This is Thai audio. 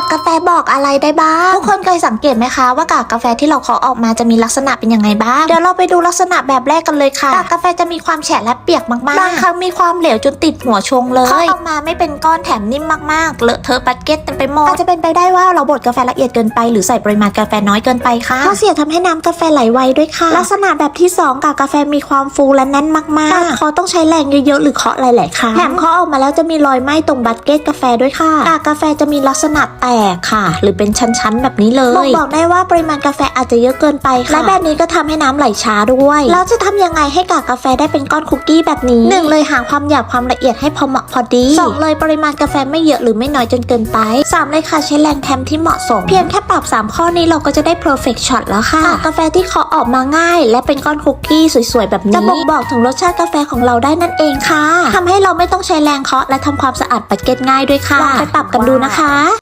ากกาแฟบอกอะไรได้บ้างทุกคนเคยสังเกตไหมคะว่ากากกาแฟที่เราเคาะออกมาจะมีลักษณะเป็นยังไงบ้างเดี๋ยวเราไปดูลักษณะแบบแรกกันเลยค่ะกากกาแฟจะมีความแฉะและเปียกมากๆบางครั้งมีความเหลวจนติดหัวชงเลยเคาะออกมาไม่เป็นก้อนแถมนิ่มมากๆเลอะเทอะบัตเก็ตเต็มไปหมดอาจจะเป็นไปได้ว่าเราบดกาแฟละเอียดเกินไปหรือใส่ปริมาณกาแฟน้อยเกินไปค่ะข้อเสียทำให้น้ำกาแฟไหลไวด้วยค่ะ ลักษณะแบบที่สองกากกาแฟมีความฟูและแน่นมากๆการเคาะต้องใช้แรงเยอะๆหรือเคาะหลายๆครั้งแถมเคาะออกมาแล้วจะมีรอยไหม้ตรงบัตเก็ตกาแฟด้วยค่ะกากกาแฟจะมีลักษณะแตกค่ะ หรือเป็นชั้นๆแบบนี้เลยบ่งบอกได้ว่าปริมาณกาแฟอาจจะเยอะเกินไปค่ะและแบบนี้ก็ทำให้น้ำไหลช้าด้วยแล้วจะทำยังไงให้กากกาแฟได้เป็นก้อนคุกกี้แบบนี้หนึ่งเลยหาความหยาบความละเอียดให้พอเหมาะพอดีสองเลยปริมาณกาแฟไม่เยอะหรือไม่น้อยจนเกินไปสามเลยค่ะใช้แรงแทมที่เหมาะสม เพียงแค่ปรับสามข้อนี้เราก็จะได้ perfect shot แล้วค่ะ กาแฟที่เคาะออกมาง่าย และเป็นก้อนคุกกี้สวยๆ แบบนี้ จะบ่งบอกถึงรสชาติกาแฟของเราได้นั่นเองค่ะทำให้เราไม่ต้องใช้แรงเคาะและทำความสะอาดปัดเก็ตง่ายด้วยค่ะลองไปปรับกันดูนะคะ